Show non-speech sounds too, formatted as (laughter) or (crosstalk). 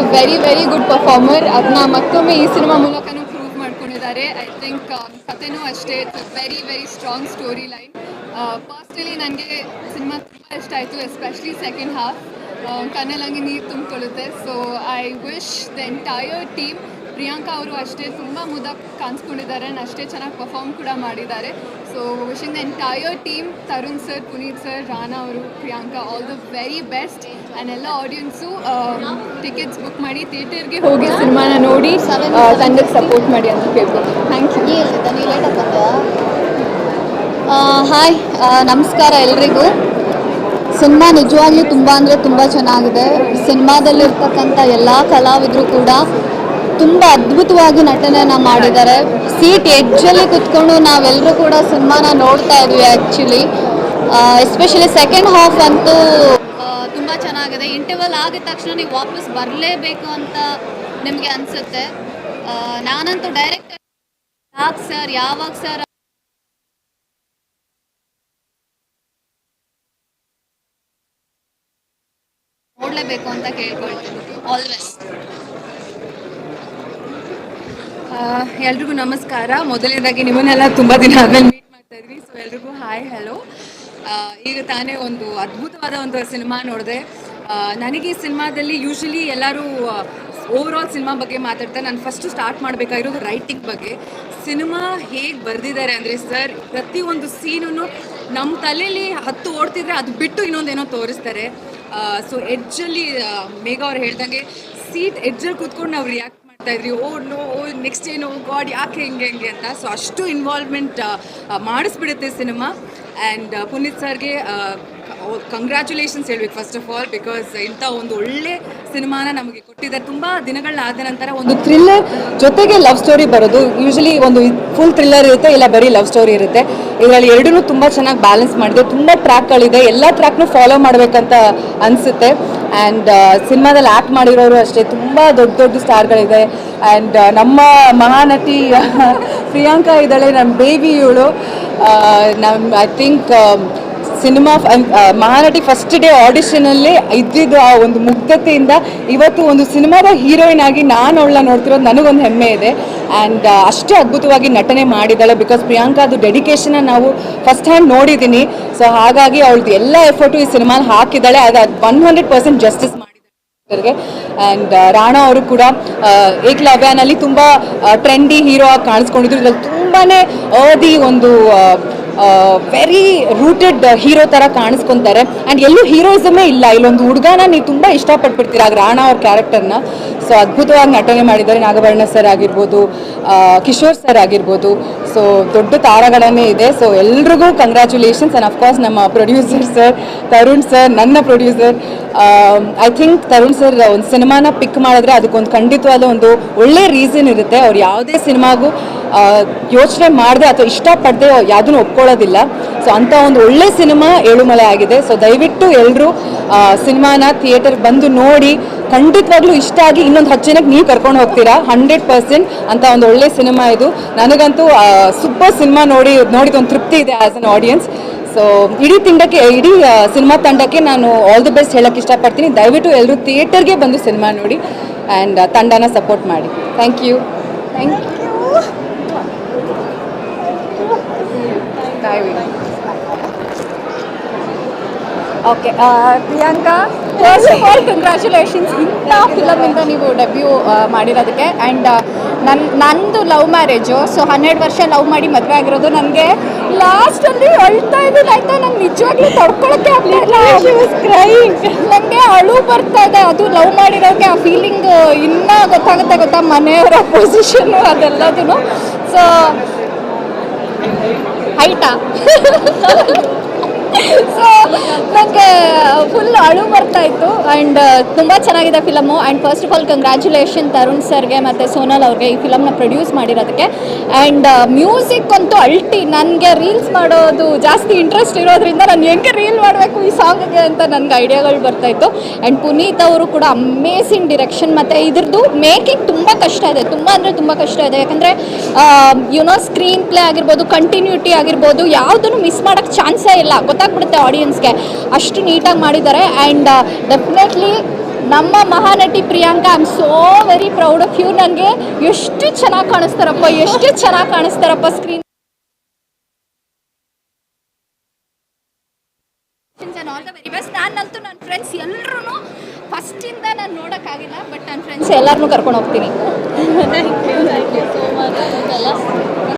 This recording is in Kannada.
A very very good performer ಅದನ್ನ ಮತ್ತೊಮ್ಮೆ ಈ ಸಿನಿಮಾ ಮೂಲಕನೂ ಪ್ರೂವ್ ಮಾಡ್ಕೊಂಡಿದ್ದಾರೆ. ಐ ಥಿಂಕ್ ಕಥೆನೂ ಅಷ್ಟೇ. It's very very strong story line ಫಸ್ಟಲ್ಲಿ ನನಗೆ ಸಿನಿಮಾ ತುಂಬ ಇಷ್ಟ ಆಯಿತು ಎಸ್ಪೆಷಲಿ ಸೆಕೆಂಡ್ ಹಾಫ್ ಕಣ್ಣಲ್ಲಂಗೆ ನೀರು ತುಂಬಿಕೊಳ್ಳುತ್ತೆ. So I wish the entire team Priyanka ಅವರು ಅಷ್ಟೇ ತುಂಬ ಮುದ ಕಾಣಿಸ್ಕೊಂಡಿದ್ದಾರೆ ಆ್ಯಂಡ್ ಅಷ್ಟೇ ಚೆನ್ನಾಗಿ ಪರ್ಫಾರ್ಮ್ ಕೂಡ ಮಾಡಿದ್ದಾರೆ. So wishing the entire team Tarun sir Puneeth sir Rana ಅವರು Priyanka all the very best and ಎಲ್ಲ ಆಡಿಯನ್ಸು ಟಿಕೆಟ್ಸ್ ಬುಕ್ ಮಾಡಿ ಥಿಯೇಟರ್ಗೆ ಹೋಗಿ ಸಿನಿಮಾನ ನೋಡಿ ತಂಡಕ್ಕೆ ಸಪೋರ್ಟ್ ಮಾಡಿ ಅಂತ ಕೇಳ್ಬೋದು ಥ್ಯಾಂಕ್ ಯು ಹಾಯ್ ನಮಸ್ಕಾರ ಎಲ್ರಿಗೂ. ಸಿನಿಮಾ ನಿಜವಾಗ್ಲೂ ತುಂಬ ಅಂದರೆ ತುಂಬ ಚೆನ್ನಾಗಿದೆ. ಸಿನಿಮಾದಲ್ಲಿರ್ತಕ್ಕಂಥ ಎಲ್ಲ ಕಲಾವಿದರು ಕೂಡ ತುಂಬ ಅದ್ಭುತವಾಗಿ ನಟನೆಯನ್ನು ಮಾಡಿದ್ದಾರೆ. ಸೀಟ್ ಎಡ್ಜಲ್ಲಿ ಕುತ್ಕೊಂಡು ನಾವೆಲ್ಲರೂ ಕೂಡ ಸಿನಿಮಾನ ನೋಡ್ತಾ ಇದ್ವಿ ಆ್ಯಕ್ಚುಲಿ ಎಸ್ಪೆಷಲಿ ಸೆಕೆಂಡ್ ಹಾಫ್ ಅಂತೂ ತುಂಬ ಚೆನ್ನಾಗಿದೆ. ಇಂಟರ್ವಲ್ ಆಗಿದ ತಕ್ಷಣ ನೀವು ವಾಪಸ್ ಬರಲೇಬೇಕು ಅಂತ ನಿಮಗೆ ಅನಿಸುತ್ತೆ. ನಾನಂತೂ ಡೈರೆಕ್ಟ್ ಯಾಕೆ ಸರ್ ಯಾವಾಗ ಸರ್ ನೋಡಲೇಬೇಕು ಅಂತ ಕೇಳ್ಕೊಳ್ತೀನಿ. ಆಲ್ ಎಲ್ರಿಗೂ ನಮಸ್ಕಾರ. ಮೊದಲನೇದಾಗಿ ನಿಮ್ಮನ್ನೆಲ್ಲ ತುಂಬ ದಿನ ಆದ್ಮೇಲೆ ಮೀಟ್ ಮಾಡ್ತಾ ಇದ್ವಿ ಸೊ ಎಲ್ರಿಗೂ ಹಾಯ್ ಹಲೋ ಈಗ ತಾನೇ ಒಂದು ಅದ್ಭುತವಾದ ಒಂದು ಸಿನಿಮಾ ನೋಡಿದೆ. ನನಗೆ ಈ ಸಿನಿಮಾದಲ್ಲಿ ಯೂಶಲಿ ಎಲ್ಲರೂ ಓವರ್ ಆಲ್ ಸಿನಿಮಾ ಬಗ್ಗೆ ಮಾತಾಡ್ತಾರೆ. ನಾನು ಫಸ್ಟ್ ಸ್ಟಾರ್ಟ್ ಮಾಡಬೇಕಾಗಿರೋದು ರೈಟಿಂಗ್ ಬಗ್ಗೆ. ಸಿನಿಮಾ ಹೇಗೆ ಬರೆದಿದ್ದಾರೆ ಅಂದರೆ ಸರ್ ಪ್ರತಿಯೊಂದು ಸೀನನ್ನು ನಮ್ಮ ತಲೆಯಲ್ಲಿ ಹತ್ತು ಓಡ್ತಿದ್ರೆ ಅದು ಬಿಟ್ಟು ಇನ್ನೊಂದೇನೋ ತೋರಿಸ್ತಾರೆ. ಸೊ ಎಡ್ಜಲ್ಲಿ ಮೇಘ ಅವ್ರು ಹೇಳ್ದಂಗೆ ಸೀಟ್ ಎಡ್ಜಲ್ಲಿ ಕೂತ್ಕೊಂಡು ನಾವು ರಿಯಾಕ್ಟ್ ಇದ್ರಿ, ಓ ನೋ, ಓ ನೆಕ್ಸ್ಟ್ ಏನು ಗಾಡ್, ಯಾಕೆ ಹಿಂಗೆ, ಹೆಂಗೆ ಅಂತ. ಸೊ ಅಷ್ಟು ಇನ್ವಾಲ್ವ್ಮೆಂಟ್ ಮಾಡಿಸ್ಬಿಡುತ್ತೆ ಸಿನಿಮಾ ಆ್ಯಂಡ್ ಪುನೀತ್ ಸರ್ಗೆ ಕಂಗ್ರ್ಯಾಚುಲೇಷನ್ಸ್ ಹೇಳ್ಬೇಕು ಫಸ್ಟ್ ಆಫ್ ಆಲ್ ಬಿಕಾಸ್ ಇಂಥ ಒಂದು ಒಳ್ಳೆ ಸಿನಿಮಾನ ನಮಗೆ ಕೊಟ್ಟಿದ್ದಾರೆ ತುಂಬ ದಿನಗಳಾದ ನಂತರ ಒಂದು ಥ್ರಿಲ್ಲರ್ ಜೊತೆಗೆ ಲವ್ ಸ್ಟೋರಿ ಬರೋದು. ಯೂಶಲಿ ಒಂದು ಫುಲ್ ಥ್ರಿಲ್ಲರ್ ಇರುತ್ತೆ, ಇಲ್ಲ ಬರೀ ಲವ್ ಸ್ಟೋರಿ ಇರುತ್ತೆ. ಇದರಲ್ಲಿ ಎರಡೂ ತುಂಬ ಚೆನ್ನಾಗಿ ಬ್ಯಾಲೆನ್ಸ್ ಮಾಡಿದೆ. ತುಂಬ ಟ್ರ್ಯಾಕ್ಗಳಿದೆ ಎಲ್ಲ ಟ್ರ್ಯಾಕ್ನು ಫಾಲೋ ಮಾಡಬೇಕಂತ ಅನಿಸುತ್ತೆ. ಆ್ಯಂಡ್ ಸಿನಿಮಾದಲ್ಲಿ ಆ್ಯಕ್ಟ್ ಮಾಡಿರೋರು ಅಷ್ಟೇ. ತುಂಬ ದೊಡ್ಡ ದೊಡ್ಡ ಸ್ಟಾರ್ಗಳಿದೆ. ಆ್ಯಂಡ್ ನಮ್ಮ ಮಹಾನಟಿ, (laughs) ಪ್ರಿಯಾಂಕಾ ಇದ್ದಾಳೆ. ನಮ್ಮ ಬೇಬಿ ಇವಳು. ನಮ್ಮ I think cinema Mahanati first day ಆಡಿಷನಲ್ಲಿ ಇದ್ದಿದ್ದು ಆ ಒಂದು ಮುಗ್ಧತೆಯಿಂದ ಇವತ್ತು ಒಂದು ಸಿನಿಮಾದ ಹೀರೋಯಿನ್ ಆಗಿ ನಾನು ಅವಳನ್ನ ನೋಡ್ತಿರೋದು ನನಗೊಂದು ಹೆಮ್ಮೆ ಇದೆ. ಆ್ಯಂಡ್ ಅಷ್ಟು ಅದ್ಭುತವಾಗಿ ನಟನೆ ಮಾಡಿದ್ದಾಳೆ ಬಿಕಾಸ್ ಪ್ರಿಯಾಂಕಾದು ಡೆಡಿಕೇಶನ್ನ ನಾವು ಫಸ್ಟ್ ಹ್ಯಾಂಡ್ ನೋಡಿದ್ದೀನಿ ಸೊ ಹಾಗಾಗಿ ಅವಳದು ಎಲ್ಲ ಎಫರ್ಟು ಈ ಸಿನಿಮಾಲಿ ಹಾಕಿದ್ದಾಳೆ. ಅದು ಒನ್ ಹಂಡ್ರೆಡ್ ಪರ್ಸೆಂಟ್ ಜಸ್ಟಿಸ್ ಮಾಡಿದ್ದಾರೆ ಆ್ಯಂಡ್ ರಾಣಾ ಅವರು ಕೂಡ ಏಕ್ ಏಕಲವ್ಯನಲ್ಲಿ ತುಂಬ ಟ್ರೆಂಡಿ ಹೀರೋ ಆಗಿ ಕಾಣಿಸ್ಕೊಂಡಿದ್ರು. ಇದ್ರಲ್ಲಿ ತುಂಬಾ ಅದಿ ಒಂದು ವೆರಿ ರೂಟೆಡ್ ಹೀರೋ ಥರ ಕಾಣಿಸ್ಕೊತಾರೆ. ಆ್ಯಂಡ್ ಎಲ್ಲೂ ಹೀರೋಯಿಸಮೇ ಇಲ್ಲ. ಇಲ್ಲೊಂದು ಹುಡುಗನ ನೀವು ತುಂಬ ಇಷ್ಟಪಟ್ಬಿಡ್ತೀರ ಆಗ ರಾಣಾ ಅವ್ರ ಕ್ಯಾರೆಕ್ಟರ್ನ ಸೊ ಅದ್ಭುತವಾಗಿ ನಟನೆ ಮಾಡಿದ್ದಾರೆ. ನಾಗಭರಣ ಸರ್ ಆಗಿರ್ಬೋದು ಕಿಶೋರ್ ಸರ್ ಆಗಿರ್ಬೋದು. ಸೊ ದೊಡ್ಡ ತಾರಗಳನ್ನೇ ಇದೆ. ಸೊ ಎಲ್ರಿಗೂ ಕಂಗ್ರ್ಯಾಚುಲೇಷನ್ಸ್ ಆ್ಯಂಡ್ ಅಫ್ಕೋರ್ಸ್ ನಮ್ಮ ಪ್ರೊಡ್ಯೂಸರ್ ಸರ್ ತರುಣ್ ಸರ್ ನನ್ನ producer I think Tarun sir ಒಂದು ಸಿನಿಮಾನ ಪಿಕ್ ಮಾಡಿದ್ರೆ ಅದಕ್ಕೊಂದು ಖಂಡಿತವಾದ ಒಂದು ಒಳ್ಳೆ ರೀಸನ್ ಇರುತ್ತೆ. ಅವ್ರು ಯಾವುದೇ ಸಿನಿಮಾಗೂ ಯೋಚನೆ ಮಾಡದೆ ಅಥವಾ ಇಷ್ಟಪಡದೆ ಯಾವುದನ್ನು ಒಪ್ಕೊಳ್ಳೋದಿಲ್ಲ ಸೊ ಅಂಥ ಒಂದು ಒಳ್ಳೆ ಸಿನಿಮಾ ಏಳುಮಲೆ ಆಗಿದೆ. ಸೊ ದಯವಿಟ್ಟು ಎಲ್ಲರೂ ಸಿನಿಮಾನ ಥಿಯೇಟರ್ ಬಂದು ನೋಡಿ, ಖಂಡಿತವಾಗ್ಲೂ ಇಷ್ಟ ಆಗಿ ಇನ್ನೊಂದು ಹತ್ತು ಜನಕ್ಕೆ ನೀವು ಕರ್ಕೊಂಡು ಹೋಗ್ತೀರಾ? ಹಂಡ್ರೆಡ್ ಪರ್ಸೆಂಟ್ ಅಂತ ಒಂದು ಒಳ್ಳೆ ಸಿನಿಮಾ ಇದು. ನನಗಂತೂ ಸೂಪರ್ ಸಿನಿಮಾ ನೋಡಿ, ನೋಡಿದ ಒಂದು ತೃಪ್ತಿ ಇದೆ ಆ್ಯಸ್ ಅನ್ ಆಡಿಯನ್ಸ್ ಸೊ ಇಡೀ ತಿಂಡಕ್ಕೆ, ಇಡೀ ಸಿನಿಮಾ ತಂಡಕ್ಕೆ ನಾನು ಆಲ್ ದಿ ಬೆಸ್ಟ್ ಹೇಳಕ್ಕೆ ಇಷ್ಟಪಡ್ತೀನಿ. ದಯವಿಟ್ಟು ಎಲ್ಲರೂ ಥಿಯೇಟರ್ಗೆ ಬಂದು ಸಿನಿಮಾ ನೋಡಿ ಆ್ಯಂಡ್ ತಂಡನ ಸಪೋರ್ಟ್ ಮಾಡಿ. Thank you thank you okay Priyanka first of all congratulations ಇಂಥ ಫಿಲಮಿಂದ ನೀವು ಡೆಬ್ಯೂ ಮಾಡಿರೋದಕ್ಕೆ. ಆ್ಯಂಡ್ ನನ್ನ ನಂದು ಲವ್ ಮ್ಯಾರೇಜು ಸೊ ಹನ್ನೆರಡು ವರ್ಷ ಲವ್ ಮಾಡಿ ಮದುವೆ ಆಗಿರೋದು ನನಗೆ ಲಾಸ್ಟಲ್ಲಿ ಅಳ್ತಾ ಇದ್ದೀನಿ ಆಯ್ತಾ? ನಂಗೆ ನಿಜವಾಗ್ಲೂ ತಡ್ಕೊಳಕ್ಕೆ ಆಗಲಿಲ್ಲ ನನಗೆ ಅಳು ಬರ್ತಾ ಇದೆ. ಅದು ಲವ್ ಮಾಡಿರೋಕ್ಕೆ ಆ ಫೀಲಿಂಗ್ ಇನ್ನೂ ಗೊತ್ತಾಗುತ್ತೆ ಗೊತ್ತಾ? ಮನೆಯವರ ಪೊಸಿಷನ್ನು ಅದೆಲ್ಲದೂ ಸೊ 다 있다. (laughs) ಸೊ ನನಗೆ ಫುಲ್ ಅಳು ಬರ್ತಾ ಇತ್ತು ಆ್ಯಂಡ್ ತುಂಬ ಚೆನ್ನಾಗಿದೆ film. And first of all congratulation Tarun ಸರ್ಗೆ ಮತ್ತು ಸೋನಲ್ ಅವ್ರಿಗೆ ಈ ಫಿಲಮ್ನ ಪ್ರೊಡ್ಯೂಸ್ ಮಾಡಿರೋದಕ್ಕೆ. ಆ್ಯಂಡ್ ಮ್ಯೂಸಿಕ್ ಅಂತೂ ಅಲ್ಟಿ ನನಗೆ ರೀಲ್ಸ್ ಮಾಡೋದು ಜಾಸ್ತಿ ಇಂಟ್ರೆಸ್ಟ್ ಇರೋದ್ರಿಂದ ನಾನು ಹೆಂಗೆ ರೀಲ್ ಮಾಡಬೇಕು ಈ ಸಾಂಗ್ಗೆ ಅಂತ ನನಗೆ ಐಡಿಯಾಗಳು ಬರ್ತಾಯಿತ್ತು ಆ್ಯಂಡ್ ಪುನೀತ್ ಅವರು ಕೂಡ ಅಮೇಸಿಂಗ್ ಡಿರೆಕ್ಷನ್ ಮತ್ತು ಇದ್ರದ್ದು ಮೇಕಿಂಗ್ ತುಂಬ ಕಷ್ಟ ಇದೆ. ತುಂಬ ಅಂದರೆ ತುಂಬ ಕಷ್ಟ ಇದೆ. ಯಾಕಂದರೆ ಯುನೋ ಸ್ಕ್ರೀನ್ ಪ್ಲೇ ಆಗಿರ್ಬೋದು ಕಂಟಿನ್ಯೂಟಿ ಆಗಿರ್ಬೋದು, ಯಾವುದನ್ನು ಮಿಸ್ ಮಾಡೋಕ್ಕೆ ಚಾನ್ಸೇ ಇಲ್ಲ. ಗೊತ್ತಾಗ್ಬಿಡುತ್ತೆ ಆಡಿಯನ್ಸ್ಗೆ ಅಷ್ಟು ನೀಟಾಗಿ ಮಾಡಿದ್ದಾರೆ ಆ್ಯಂಡ್ ಡೆಫಿನೆಟ್ಲಿ ನಮ್ಮ Mahanati Priyanka I am so very proud of you ನನಗೆ ಎಷ್ಟು ಚೆನ್ನಾಗಿ ಕಾಣಿಸ್ತಾರಪ್ಪ ಎಷ್ಟು ಚೆನ್ನಾಗಿ ಕಾಣಿಸ್ತಾರಪ್ಪ screen all the very best ನಾನಂತೂ ನನ್ನ ಫ್ರೆಂಡ್ಸ್ ಎಲ್ಲರೂ ಫಸ್ಟಿಂದ ನಾನು ನೋಡೋಕ್ಕಾಗಿಲ್ಲ ಬಟ್ ನನ್ನ ಫ್ರೆಂಡ್ಸ್ ಎಲ್ಲರನ್ನೂ ಕರ್ಕೊಂಡು ಹೋಗ್ತೀನಿ. (laughs)